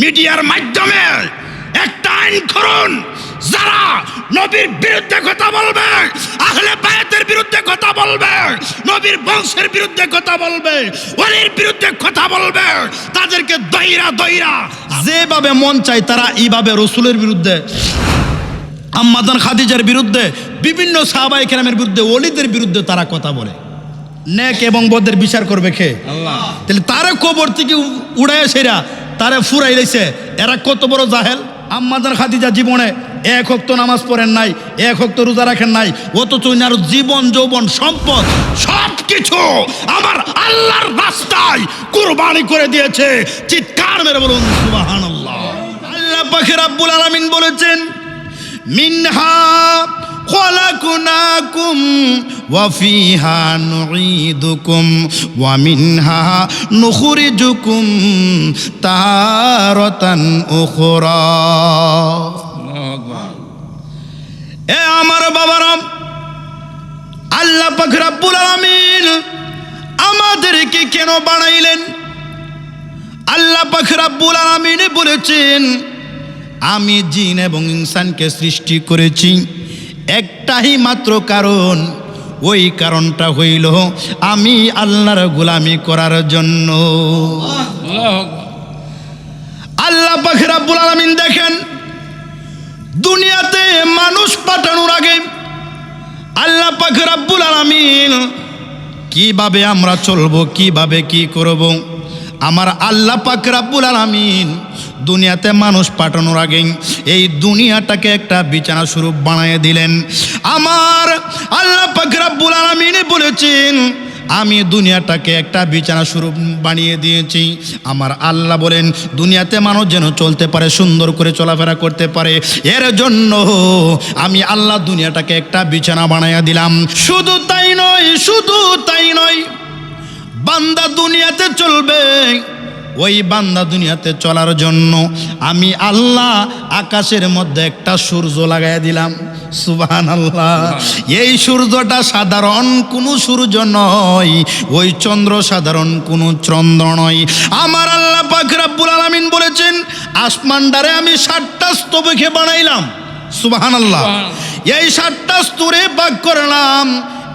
মিডিয়ার মাধ্যমে একটা আইন করুন যারা নবীর বিরুদ্ধে কথা বলবে আহলে বায়াতের বিরুদ্ধে কথা বলবে নবীর বংশের বিরুদ্ধে কথা বলবে ওলির বিরুদ্ধে কথা বলবে তাদেরকে দইরা দইরা যেভাবে মন চায় তারা এইভাবে রসুলের বিরুদ্ধে আম্মাদান খাদিজার বিরুদ্ধে বিভিন্ন সাহাবাই কেরামের বিরুদ্ধে অলিদের বিরুদ্ধে তারা কথা বলে। নেক এবং বদের বিচার করবে খে তাহলে তারা কবর থেকে উড়ায় সেরা। তারা ফুরাই লাইছে এরা কত বড় জাহেল? আম্মাদান খাদিজা জীবনে এক হক্ত নামাজ পড়েন নাই, এক হক্ত রোজা রাখেন নাই। অথচ ইনার জীবন, যৌবন, সম্পদ সব কিছু আমার আল্লাহর রাস্তায় কুরবানি করে দিয়েছে। চিৎকার মেরে বলুন, সুবহানাল্লাহ। আল্লাহ পাখি রাব্বুল আলামিন বলেছেন, মিনহা ফিহা নুঈদুকুম ওয়া মিনহা নুখরিজুকুম তারাতান উখরা। এ আমার বাবারা আল্লাহ পাক রাব্বুল আলামিন আমাদেরকে কেন বানাইলেন? আল্লাহ পাক রাব্বুল আলামিন বলেছেন, আমি জিন এবং ইনসানকে সৃষ্টি করেছি। একটাই মাত্র কারণ। ওই কারণটা হইল আমি আল্লাহর গোলামি করার জন্য। আল্লাহ পাক রাব্বুল আলামিন দেখেন, দুনিয়াতে মানুষ পাঠানোর আগে আল্লাহ পাক রাব্বুল আলামিন কীভাবে আমরা চলবো, কীভাবে কি করব? আমার আল্লাহ পাক রাব্বুল আলামিন দুনিয়াতে মানুষ পাঠানোর আগে এই দুনিয়াটাকে একটা বিছানা স্বরূপ বানিয়ে দিলেন। আমার আল্লাহ পাক রাব্বুল আলামিন বলেছেন, আমি দুনিয়াটাকে একটা বিছানা স্বরূপ বানিয়ে দিয়েছি। আমার আল্লাহ বলেন, দুনিয়াতে মানুষ যেন চলতে পারে, সুন্দর করে চলাফেরা করতে পারে। এর জন্য আমি আল্লাহ দুনিয়াটাকে একটা বিছানা বানাইয়া দিলাম। শুধু তাই নয়, শুধু তাই নয় বান্দা দুনিয়াতে চলবে। ওই বান্দা দুনিয়াতে চলার জন্য আমি আল্লাহ আকাশের মধ্যে একটা সূর্য লাগাই দিলাম। সুবাহান আল্লাহ এই সূর্যটা সাধারণ কোনো সূর্য নয় ওই চন্দ্র সাধারণ কোনো চন্দ্র নয়। আমার আল্লাহ পাক রাব্বুল আলামিন বলেছেন আসমানটারে আমি ষাটটা স্তবকে বানাইলাম। সুবাহান আল্লাহ এই ষাটটা স্তরে ভাগ করলাম।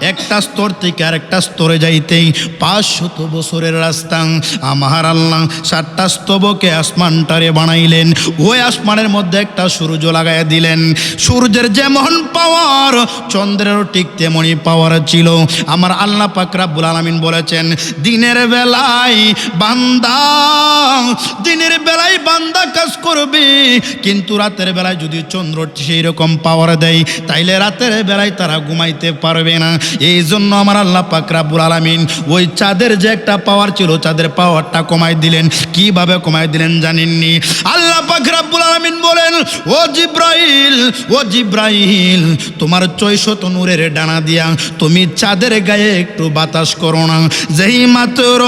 একটা স্তর থেকে আরেকটা স্তরে যাইতেই পাঁচশত বছরের রাস্তা। আমার আল্লাহ সাতটা স্তবকে আসমানটারে বানাইলেন। ওই আসমানের মধ্যে একটা সূর্য লাগাই দিলেন। সূর্যের যেমন পাওয়ার, চন্দ্রেরও ঠিক তেমনই পাওয়ার ছিল। আমার আল্লাহ পাক রাব্বুল আলামিন বলেছেন, দিনের বেলায় বান্দা, দিনের বেলায় বান্দা কাজ করবে। কিন্তু রাতের বেলায় যদি চন্দ্র সেই রকম পাওয়ার দেয়, তাইলে রাতের বেলায় তারা ঘুমাইতে পারবে না। এই জন্য আমার আল্লাহ পাক রাব্বুল আলামিন ওই চাঁদের যে একটা পাওয়ার ছিল, চাঁদের পাওয়ারটা কমাই দিলেন। কীভাবে কমাই দিলেন জানেননি? আল্লাহ পাক রাব্বুল আলামিন বলেন, ও জিব্রাইল ও জিব্রাইল, তোমার চৈশত নূরের ডানা দিয়া তুমি চাঁদের গায়ে একটু বাতাস করো না। যেই মাত্র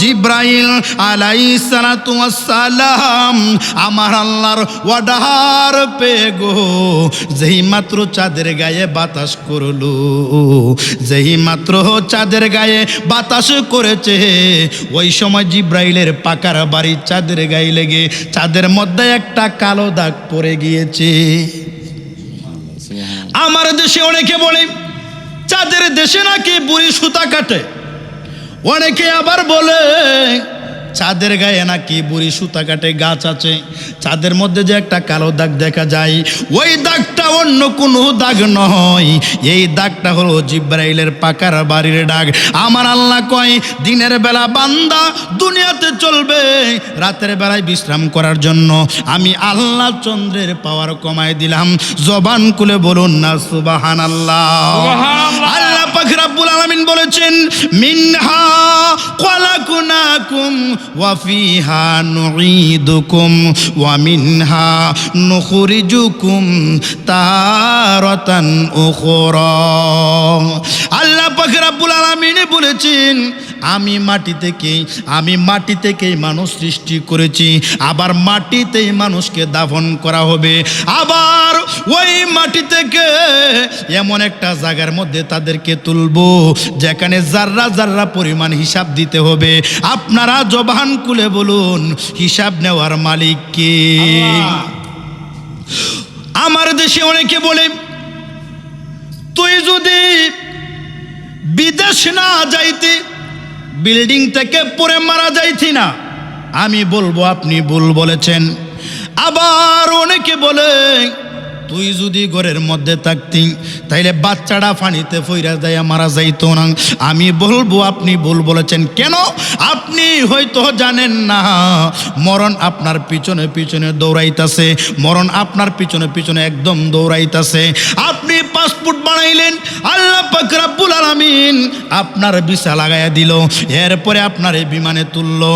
জিব্রাইল আলাই সালাতু সালাম আমার আল্লাহর ওয়াডার পে গো। যেই মাত্র চাঁদের গায়ে বাতাস করল যেই মাত্র চাঁদের গায়ে বাতাস করেছে ওই সময় জিব্রাইলের পাকার বাড়ি চাঁদের গায়ে লেগে চাঁদের মধ্যে একটা কালো দাগ পড়ে গিয়েছে। আমার দেশে অনেকে বলে চাঁদের দেশে নাকি বুড়ি সুতা কাটে? অনেকে আবার বলে চাঁদের গায়ে নাকি বুড়ি সুতা কাটে গাছ আছে। চাঁদের মধ্যে যে একটা কালো দাগ দেখা যায় ওই দাগটা অন্য কোনো দাগ নয়। এই দাগটা হলো জিব্রাইলের পাকার বাড়ির ডাক আমার আল্লাহ কয় দিনের বেলা বান্দা দুনিয়াতে চলবে রাতের বেলায় বিশ্রাম করার জন্য। আমি আল্লাহ চন্দ্রের পাওয়ার কমায় দিলাম। জবান কুলে বলুন না সুবাহান আল্লাহ আল্লাহ পাক রাব্বুল আলামিন বলেছেন, মিনহা খলাকুনাকুম ওয়া ফিহা নুঈদুকুম ওয়া মিনহা নুখরিজুকুম তারাতান উখরা। আল্লাহ পাক রাব্বুল আলামিন বলেছেন, আমি মাটি থেকেই, আমি মাটি থেকেই মানুষ সৃষ্টি করেছি, আবার মাটিতেই মানুষকে দাফন করা হবে। আবার ওই মাটি থেকে এমন একটা জায়গার মধ্যে তাদেরকে তুলবো যেখানে যাররা জাররা পরিমাণ হিসাব দিতে হবে। আপনারা জবান খুলে বলুন হিসাব নেওয়ার মালিক কে? আমার দেশে অনেকে বলে তুই যদি বিদেশ না যাইতে বিল্ডিং থেকে পরে মারা যাইতি না। আমি বলব আপনি ভুল বলেছেন। আবার অনেকে বলে তুই যদি ঘরের মধ্যে থাকতি, তাইলে বাচ্চাটা ফানিতে ফইরা দেয়া মারা যাইত না। আমি বলব, আপনি ভুল বলেছেন। কেন? আপনি হয়তো জানেন না। মরণ আপনার পিছনে পিছনে দৌড়াইতাছে। মরণ আপনার পিছনে পিছনে একদম দৌড়াইতাছে। আপনি পাসপোর্ট বানাইলেন আল্লাহ পাক রাব্বুল আলামিন আপনার ভিসা লাগাইয়া দিল এরপরে আপনার এই বিমানে তুললো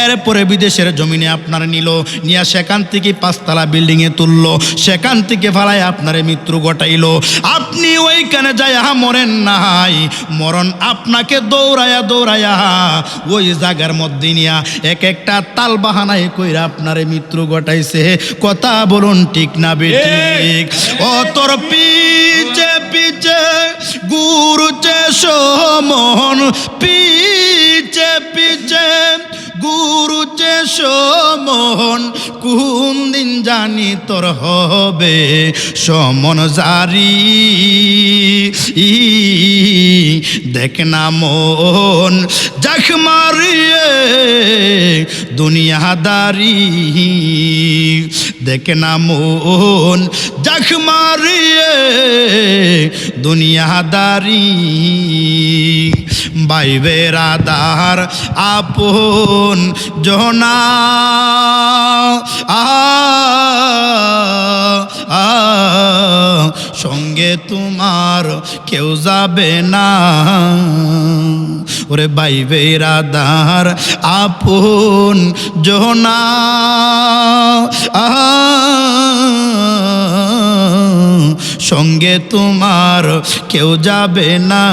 এরপরে বিদেশের জমিনে আপনার নিল নিয়া সেখান থেকে পাঁচতলা বিল্ডিংয়ে তুললো সেখান থেকে ফালাই আপনার মৃত্যু ঘটাইলো। আপনি ওইখানে যাইয়া মরেন নাই মরণ আপনাকে দৌড়াইয়া দৌড়াইয়া ওই জায়গার মধ্যে নিয়া এক একটা তাল বাহানায় কইরা আপনার মৃত্যু ঘটাইছে। কথা বলুন ঠিক না বেঠিক ও তোর পিছে গুরুচে সমন পিছে পিছে গুরুচে কোন দিন জানি তোর হবে সমন জারি। দেখ না মন জাখ মারিয়ে দুনিয়াদারি। দেখ না মন জাখ মারিয়ে দুনিয়াদারি। বাইবের আদার আপন জনা, আ সঙ্গে তোমার কেউ যাবে না। ওরে বাইবের আদার আপন জোনা। আ সঙ্গে তোমার কেউ যাবে না।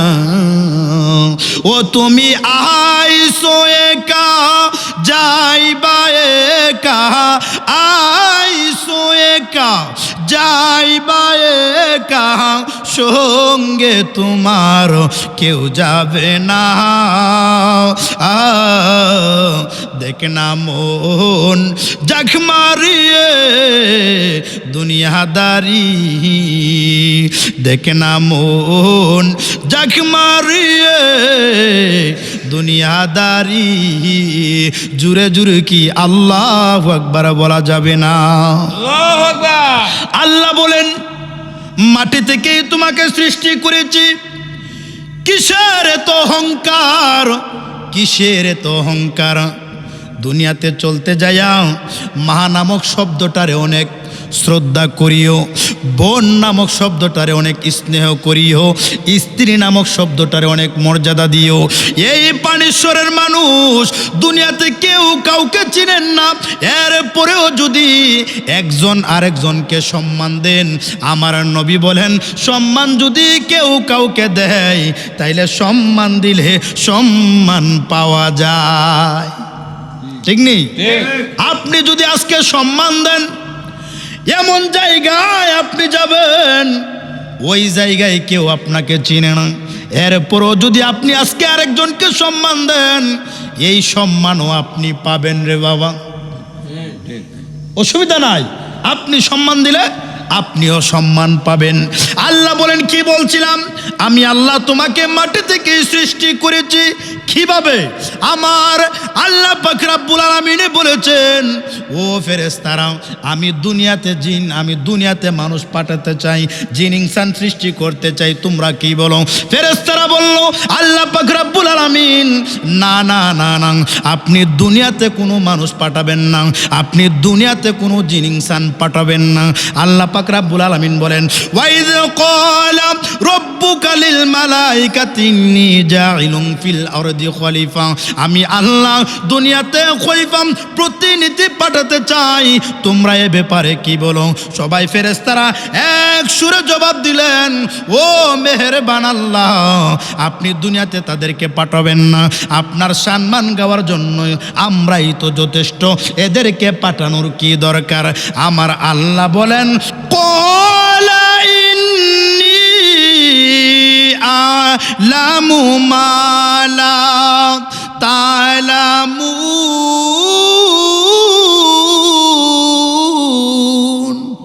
ও তুমি আইসো একা, যাইবা একা, আইসো একা, যাইবা একা, সঙ্গে তোমার কেউ যাবে না। দেখ না মন জাখ মারিয়ে দুনিয়াদারি দেখ না মন জাখ মারিয়ে দুনিয়াদারি। জুড়ে জুড়ে কি আল্লাহ একবার বলা যাবে না? আল্লাহু আল্লাহ বলেন মাটি থেকেই তোমাকে সৃষ্টি করেছি। কিসের এত অহংকার? কিসের এত অহংকার? দুনিয়াতে চলতে যায়া মা নামক শব্দটারে অনেক শ্রদ্ধা করিও। বোন নামক শব্দটারে অনেক স্নেহ করিও। স্ত্রী নামক শব্দটারে অনেক মর্যাদা দিও। এই পানেশ্বরের মানুষ দুনিয়াতে কেউ কাউকে চিনেন না। এরপরেও যদি একজন আরেকজনকে সম্মান দেন আমার নবী বলেন সম্মান যদি কেউ কাউকে দেয় তাইলে সম্মান দিলে সম্মান পাওয়া যায়। ঠিক নেই? আপনি যদি আজকে সম্মান দেন এমন জায়গায় আপনি যাবেন ওই জায়গায় কেউ আপনাকে চিনে না। এরপরও যদি আপনি আজকে আরেকজনকে সম্মান দেন এই সম্মানও আপনি পাবেন রে বাবা। অসুবিধা নাই। আপনি সম্মান দিলে আপনিও সম্মান পাবেন। আল্লাহ বলেন, কি বলছিলাম? আমি আল্লাহ তোমাকে মাটি থেকে সৃষ্টি করেছি। কীভাবে? আমার আল্লাহ পাকরাবুল আলমিনে বলেছেন, ও ফেরেস ফেরেস্তারা আমি দুনিয়াতে জিন, আমি দুনিয়াতে মানুষ পাঠাতে চাই, জিন ইনসান সৃষ্টি করতে চাই, তোমরা কি বলো? ফেরেস্তারা বলল, আল্লাহ পাকরাবুল আলমিন, না না না না, আপনি দুনিয়াতে কোনো মানুষ পাঠাবেন না, আপনি দুনিয়াতে কোনো জিন ইনসান পাঠাবেন না। আল্লাহ পাক রাব্বুল আলামিন বলেন, ওয়াইদ ক্বালা রাব্বুকা লিল মালাইকাতি ইন্নী জাইলুম ফিল আরদি আমি আল্লাহ দুনিয়াতে খলিফা প্রতিনিধি পাঠাতে চাই। তোমরা এ ব্যাপারে কি বলো? সবাই ফেরেশতারা এক সুরে জবাব দিলেন, ও মেহেরবান আল্লাহ, আপনি দুনিয়াতে তাদেরকে পাঠাবেন না। আপনার সম্মান গাওয়ার জন্য আমরাই তো যথেষ্ট। এদেরকে পাঠানোর কি দরকার? আমার আল্লাহ বলেন "ক্বালা ইন্নী আ'লামু মা লা তা'লামুন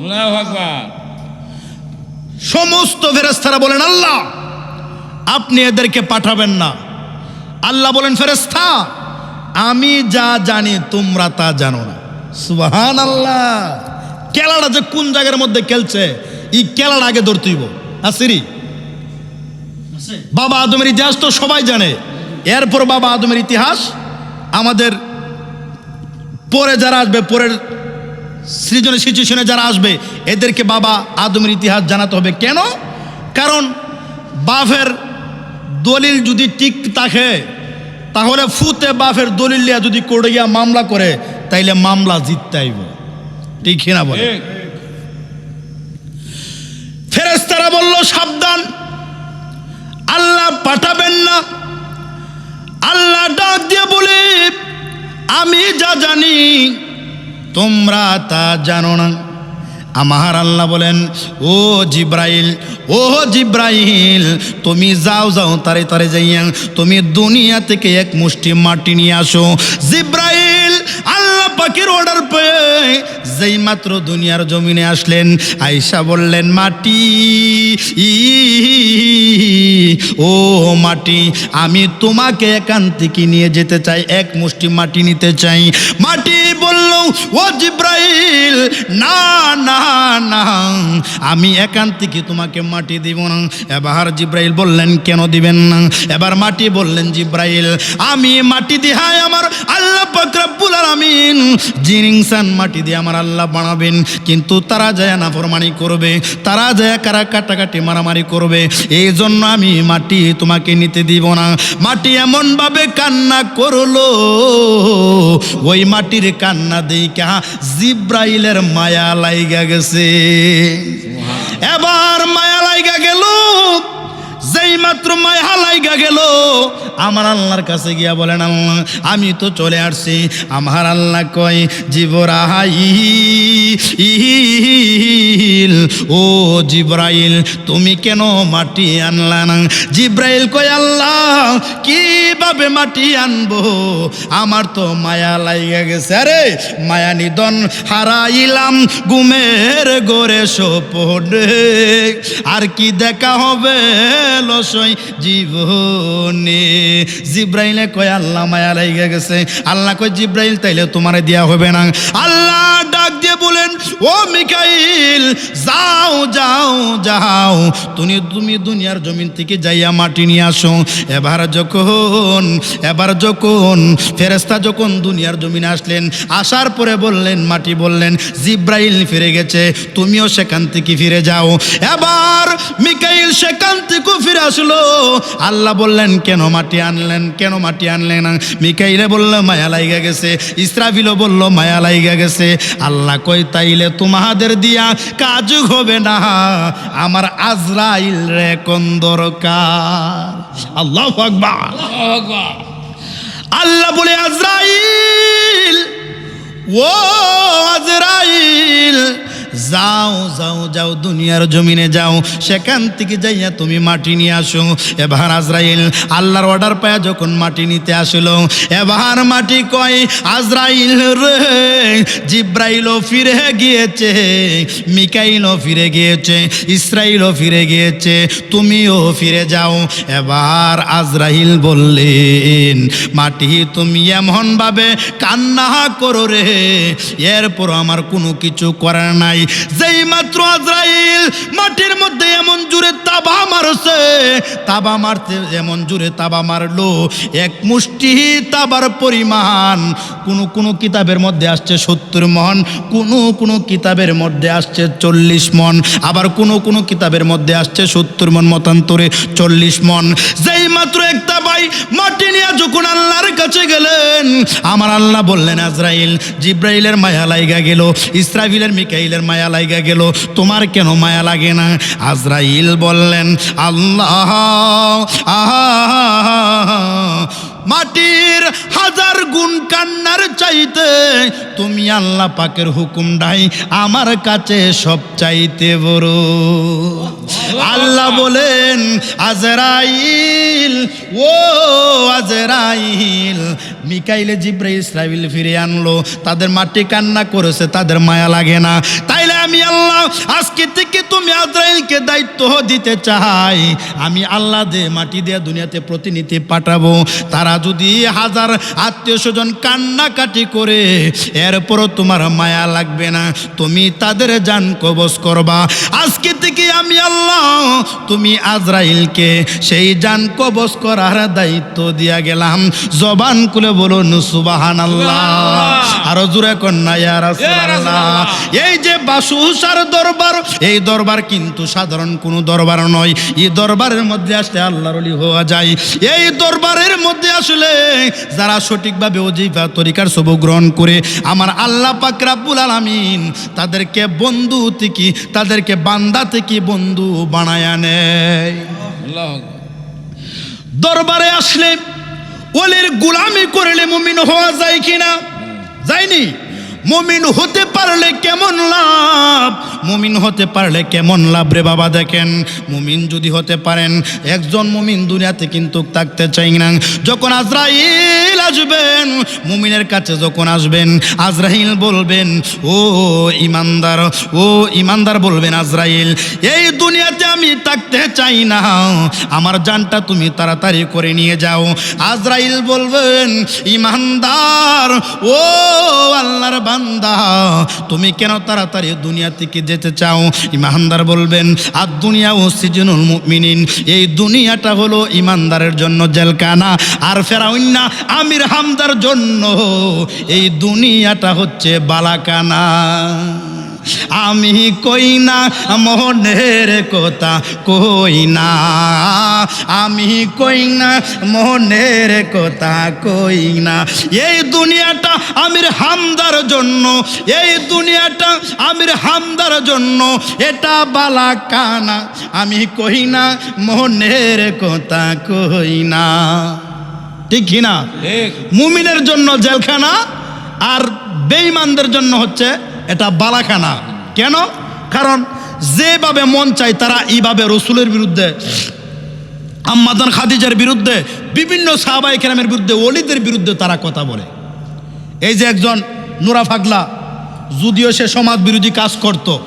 আল্লাহু আকবার। সমস্ত ফেরেস্তারা বলেন আল্লাহ আপনি এদেরকে পাঠাবেন না। আল্লাহ বলেন ফেরেস্তা আমি যা জানি তোমরা তা জানো না। সুবাহান আল্লাহ কেলাটা যে কোন জায়গার মধ্যে খেলছে, এই কেলাটা আগে ধরতেইব। আসিরি বাবা আদমের ইতিহাস তো সবাই জানে। এরপর বাবা আদমের ইতিহাস, আমাদের পরে যারা আসবে, পরের সৃজনের সিচুয়েশনে যারা আসবে, এদেরকে বাবা আদমের ইতিহাস জানাতে হবে। কেন? কারণ বাফের দলিল যদি ঠিক থাকে, তাহলে ফুতে বাফের দলিল লিয়া যদি কোর্টে গিয়া মামলা করে, তাইলে মামলা জিততে আইব। ঠিক না বলে। ফেরেস্তারা বলল সাবধান। আল্লাহ পাঠাবেন না। আল্লাহ ডাক দিয়ে বলে আমি যা জানি তোমরা তা জানো না। আমার আল্লাহ বলেন ও জিব্রাইল ও জিব্রাইল তুমি যাও যাও তারে তারে যাইয়া তুমি দুনিয়া থেকে এক মুষ্টি মাটি নিয়ে আসো। জিব্রাইল আল্লাহ পাখির অর্ডার পেয়ে যেই মাত্র দুনিয়ার জমিনে আসলেন আয়সা বললেন, মাটি ও মাটি, আমি তোমাকে এখান থেকে নিয়ে যেতে চাই, এক মুষ্টি মাটি নিতে চাই। মাটি বলল, ও জিব্রাইল, না না না, আমি এখান থেকে তোমাকে মাটি দিব না। এবার জিব্রাইল বললেন, কেন দিবেন না? এবার মাটি বললেন, জিব্রাইল, আমি মাটি দিহাই আমার আল্লাহ পাক রব্বুল আলামিন, জিন ইনসান মাটি দিয়ে আমার আল্লাহ বানাবেন। কিন্তু তারা যায় না ফরমানি করবে, তারা যায় কারা কাটাকাটি মারামারি করবে। এই জন্য আমি মাটি তোমাকে নিতে দিব না। মাটি এমন ভাবে কান্না করল, ওই মাটির কান্না দেখা জিব্রাইলের মায়া লাইগা গেছে। এবার মায়া লাইগা গেল যেই মাত্র মায়া লাইগা গেল। আমার আল্লাহর কাছে গিয়া বলেন, আল্লাহ, আমি তো চলে আসছি। আমার আল্লাহ কয়, জিবরাইল, ও জিব্রাইল, তুমি কেন মাটি আনলা না? জিব্রাইল কয়, আল্লাহ, কীভাবে মাটি আনব? আমার তো মায়া লাইগা গেছে। আরে, মায়া নিদন হারাইলাম গুমের গোরে সোপনে আর কি দেখা হবে? লসই জীবনে। জিব্রাইলে কয়, আল্লাহ মায়া লাইগা গেছে। আল্লাহ কয়, জিব্রাইল, তাইলে তোমারে দেয়া হবে না। আল্লাহ ডাক দিয়ে বলেন, ও মিকাইল, যাও যাও যাও। তুমি তুমি দুনিয়ার জমিন থেকে যাইয়া মাটি নিয়ে আসো। এবার যখন এবার যখন ফেরেস্তা যখন দুনিয়ার জমিনে আসলেন, আসার পরে বললেন, মাটি বললেন, জিব্রাইল ফিরে গেছে, তুমিও সেখান থেকে ফিরে যাও। এবার মিকাইল সেখান থেকে ফিরে আসলো। আল্লাহ বললেন কেন মাটি আনলেন? কেন মাটি আনলেন না? মিকাইলে বলল মায়া লাইগা গেছে। ইসরাফিলও বলল মায়া লাইগা গেছে। আল্লাহ কই তাইলে তোমাদের দিয়া কাজ হবে না। আমার আজরাইল রে কোন দরকার? আল্লাহ আকবার। আল্লাহু আকবার। আল্লাহ বলে আজরাইল ও আজরাইল যাও যাও যাও, দুনিয়ার জমিনে যাও। সেখান থেকে যাইয়া তুমি মাটি নিয়ে আসো। এবার আজরাইল, আল্লাহর অর্ডার পায়া যখন মাটি নিতে আসলো, এবার মাটি কয়, আজরাইল রে, জিব্রাইলও ফিরে গিয়েছে, মিকাইলও ফিরে গিয়েছে, ইসরাইলও ফিরে গিয়েছে, তুমিও ফিরে যাও। এবার আজরাইল বললেন, মাটি তুমি এমন ভাবে কান্না করো রে এরপর আমার কোনো কিছু করার নাই। যেই মাত্র আজ আজরাইল মাটির মধ্যে এমন জুড়ে তাবা মারছে, তাবা মারতে এমন জুড়ে তাবা মারলো। এক মুষ্টি তাবার পরিমাণ, কোন কোন কিতাবের মধ্যে আসছে সত্তর মন, কোন কোন কিতাবের মধ্যে আসছে চল্লিশ মন, আবার কোন কোন কিতাবের মধ্যে আসছে সত্তর মন মতান্তরে চল্লিশ মন। যেই মাত্র একটা ভাই মাটি নিয়ে যখন আল্লাহর কাছে গেলেন, আমার আল্লাহ বললেন, আজরাইল, জিব্রাইলের মায়া লাইগা গেল ইসরাফিলের মিকাইলের মায়া লাইগা গেল। তোমার কেন মায়া লাগে না? আজরাইল বললেন, আল্লাহ মাটির হাজার গুণ কান্নার চাইতে তুমি আল্লাহ পাকের হুকুম ডাই আমার কাছে সব চাইতে বড়। আল্লাহ বলেন, আজরাইল, ও আজরাইল মিকাইলে জিব্রাইল ইসরাইল ফিরে আনলো। তাদের মাটি কান্না করেছে, তাদের মায়া লাগে না। তাইলে আমি আল্লাহ, আজকে থেকে তুমি আজরাইলকে দায়িত্ব দিতে চাই। আমি আল্লাহ দে মাটি দিয়ে দুনিয়াতে প্রতিনিধি পাঠাবো, তারা যদি হাজার আত্মীয় স্বজন কান্নাকাটি করে, এরপরও তোমার মায়া লাগবে না। তুমি তাদের যান কবজ করবা। আজকে থেকে আমি আল্লাহ, তুমি আজরাইলকে সেই জান কবজ করার দায়িত্ব দিয়া গেলাম। জবান খুলে বলুন সুবাহান আরও জুড়ে কন্যা এই যে বাসুসার দরবার এই দরবার কিন্তু সাধারণ কোনো দরবার নয়। এই দরবারের মধ্যে আসলে আল্লাহর হওয়া যায়। এই দরবারের মধ্যে আসলে যারা সঠিকভাবে অজিফা তরিকার সব গ্রহণ করে আমার আল্লাহ পাক রাব্বুল আলামিন তাদেরকে বন্ধু থেকে তাদেরকে বান্দা থেকে বন্ধু বানায় নেয়। আকবার। দরবারে আসলে ওলির গুলামি করলে মুমিন হওয়া যায় কিনা? যায়নি? মুমিন হতে পারলে কেমন লাভ? মুমিন হতে পারলে কেমন লাভ রে বাবা দেখেন? মুমিন যদি হতে পারেন, একজন মুমিন দুনিয়াতে কিন্তু থাকতে চাই না। যখন আজরাইল আসবেন, মুমিনের কাছে যখন আসবেন, আজরাইল বলবেন, ও ইমানদার ও ইমানদার বলবেন আজরাইল, এই দুনিয়াতে আমি থাকতে চাই না। আমার জানটা তুমি তাড়াতাড়ি করে নিয়ে যাও। আজরাইল বলবেন, ইমানদার, ও আল্লাহর বান্দা, তুমি কেন তাড়াতাড়ি দুনিয়া থেকে যেতে চাও? ইমানদার বলবেন, আর দুনিয়া ও সিজনুল মুমিনিন, এই দুনিয়াটা হলো ইমানদারের জন্য জেলখানা, আর ফেরাউন্না আমির হামদার জন্য। এই দুনিয়াটা হচ্ছে বালাকানা আমি কই না মনের কথা কই না। আমি কই না মনের কথা কই না। এই দুনিয়াটা আমির হামদার জন্য এই দুনিয়াটা আমির হামদার জন্য এটা বালা কানা। আমি কই না মনের কথা কই না। ঠিক কি না? মুমিনের জন্য জেলখানা আর বেঈমানদের জন্য হচ্ছে এটা বালাখানা। কেন? কারণ যেভাবে মন চায় তারা এইভাবে রসুলের বিরুদ্ধে আম্মাদান খাদিজার বিরুদ্ধে, বিভিন্ন সাহাবাই কেরামের বিরুদ্ধে অলিদের বিরুদ্ধে তারা কথা বলে। এই যে একজন নুরা ফাগলা, যদিও সে সমাজ বিরোধী কাজ করত,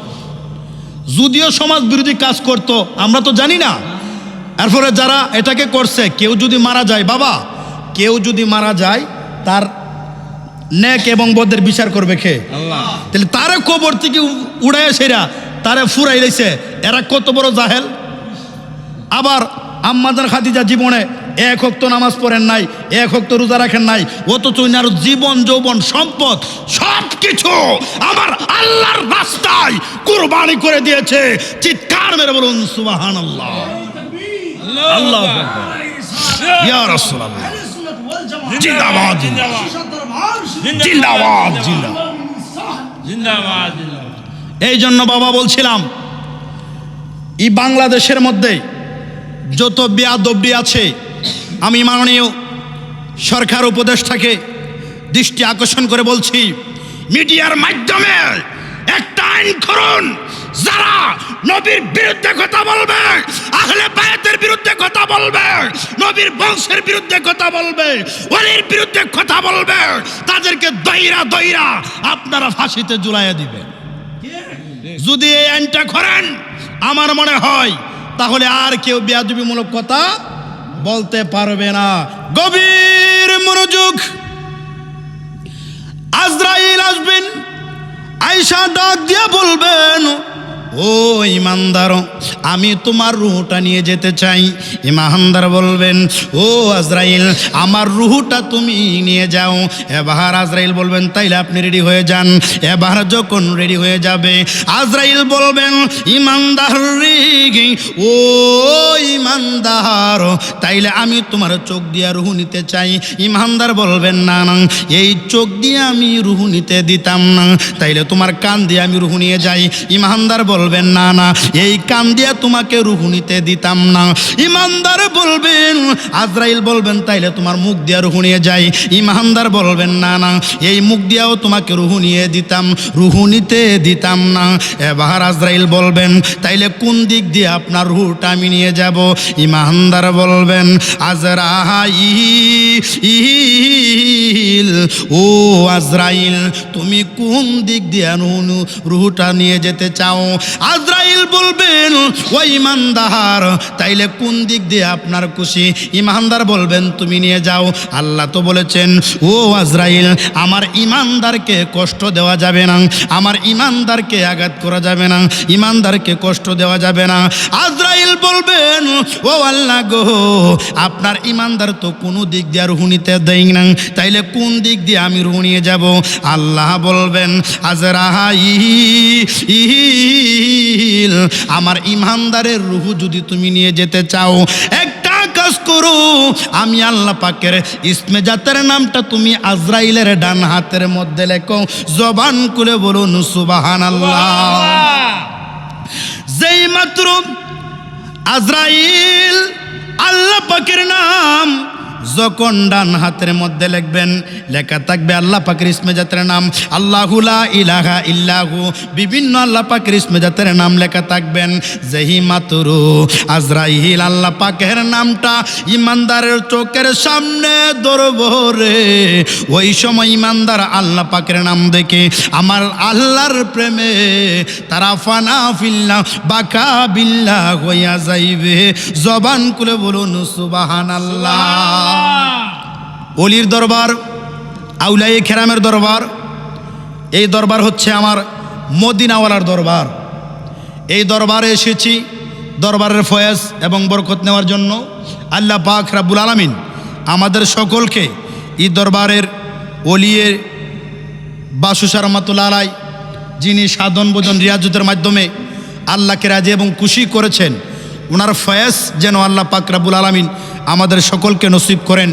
যদিও সমাজ বিরোধী কাজ করত, আমরা তো জানি না। এরপরে যারা এটাকে করছে, কেউ যদি মারা যায়, বাবা, কেউ যদি মারা যায়, তার নেক এবং বদের বিচার করবে খে আল্লাহ। তাহলে তারে কবর থেকে উ- উড়াইয়া সেরা তারে ফুরাই দিয়েছে এরা কত বড় জাহেল? আবার আম্মাদার খাদিজা জীবনে এক হক্ত নামাজ পড়েন নাই এক হক্ত রোজা রাখেন নাই অথচ আর জীবন যৌবন সম্পদ সব কিছু আমার আল্লাহর রাস্তায় কুরবানি করে দিয়েছে। চিৎকার মেরে বলুন সুবাহান আল্লাহ আল্লাহ ইয়া রাসূলুল্লাহ। জিন্দাবাদ। জিন্দাবাদ। জিন্দাবাদ এই জন্য বাবা বলছিলাম এই বাংলাদেশের মধ্যে যত বেয়াদব্যি আছে আমি মাননীয় সরকার উপদেষ্টাকে দৃষ্টি আকর্ষণ করে বলছি মিডিয়ার মাধ্যমে একটা আইন করুন যারা নবীর বিরুদ্ধে কথা বলবে। আহলে বায়াতের বিরুদ্ধে কথা বলবে। নবীর বংশের বিরুদ্ধে কথা বলবে। ওলির বিরুদ্ধে কথা বলবে। তাদেরকে দইরা দইরা আপনারা ফাঁসিতে জুলাইয়া দিবেন। যদি এই আইনটা করেন, আমার মনে হয়, তাহলে আর কেউ বেয়াদবিমূলক কথা বলতে পারবে না। গভীর মনোযোগ। আজরাইল আসবেন আয়সা ডাক দিয়ে বলবেন ও ইমানদার, আমি তোমার রুহটা নিয়ে যেতে চাই। ইমানদার বলবেন, ও আজরাইল, আমার রুহটা তুমি নিয়ে যাও। এবার আজরাইল বলবেন, তাইলে আপনি রেডি হয়ে যান। এবার যখন রেডি হয়ে যাবে, আজরাইল বলবেন, ইমানদার ও ইমানদার, তাইলে আমি তোমার চোখ দিয়ে রুহু নিতে চাই। ইমানদার বলবেন, না না, এই চোখ দিয়ে আমি রুহু নিতে দিতাম না, তাইলে তোমার কান দিয়ে আমি রুহু নিয়ে যাই। ইমানদার বলবেন, না না, এই কান দিয়ে তোমাকে রুহু নিতে দিতাম না। ইমানদার বলবেন, আজরাইল বলবেন, তাইলে তোমার মুখ দিয়ে রুহু নিয়ে যাই। ইমানদার বলবেন, না না, এই মুখ দিয়েও তোমাকে রুহু নিয়ে দিতাম, রুহু নিতে দিতাম না। এবার আজরাইল বলবেন, তাইলে কোন দিক দিয়ে আপনার রুহুটা আমি নিয়ে যাব? ইমানদার বলবেন, আজরাইল, ও আজরাইল, তুমি কোন দিক দিয়ে রুহু- রুহুটা নিয়ে যেতে চাও? আজ আজরাইল বলবেন ও ইমানদার, তাইলে কোন দিক দিয়ে আপনার খুশি? ইমানদার বলবেন, তুমি নিয়ে যাও। আল্লাহ তো বলেছেন, ও আজরাইল, আমার ইমানদারকে কষ্ট দেওয়া যাবে না, আমার ইমানদারকে আঘাত করা যাবে না, ইমানদারকে কষ্ট দেওয়া যাবে না। আজরাইল বলবেন, ও আল্লাহ গো, আপনার ইমানদার তো কোনো দিক দিয়ে রুহু নিতে দেই না, তাইলে কোন দিক দিয়ে আমি রুহু যাব? আল্লাহ বলবেন আজরাইল আমার ইমানদারের রুহু যদি তুমি নিয়ে যেতে চাও একটা কাজ করো আমি আল্লাহ পাকের ইসমে জাতের নামটা তুমি আজরাইলের ডান হাতের মধ্যে লেখো জবান খুলে বলুন সুবাহান আল্লাহ যেই মাত্র আজরাইল আল্লাহ পাকের নাম যখন ডান হাতের মধ্যে লিখবেন, লেখা থাকবে আল্লাহ পাকের ইসমে জাতের নাম। আল্লাহুলা ইলাহা ইল্লাহু। বিভিন্ন আল্লাহ পাকের ইসমে জাতের নাম লেখা থাকবেন। যেহি মাতুরু আজরাইল আল্লাহ পাকের নামটা ইমানদারের চোখের সামনে দরবরে ওই সময় ইমানদার আল্লাহ পাকের নাম দেখে আমার আল্লাহর প্রেমে তারা ফানা ফিল্লা বাকা বিল্লা হইয়া যাইবে। জবান খুলে বলুন সুবাহান আল্লাহ অলির দরবার আউলাই খেরামের দরবার, এই দরবার হচ্ছে আমার মদিনাওয়ালার দরবার। এই দরবারে এসেছি দরবারের ফয়েজ এবং বরকত নেওয়ার জন্য। আল্লাহ পাক রাব্বুল আলামিন আমাদের সকলকে এই দরবারের অলিয়ে বাসুসার রহমাতুল্লাহ আলাই যিনি সাধন ভোজন রিয়াজতের মাধ্যমে আল্লাহকে রাজি এবং খুশি করেছেন ওনার ফয়েজ যেন আল্লাহ পাক রাব্বুল আলামিন আমাদের সকলকে নসিব করেন।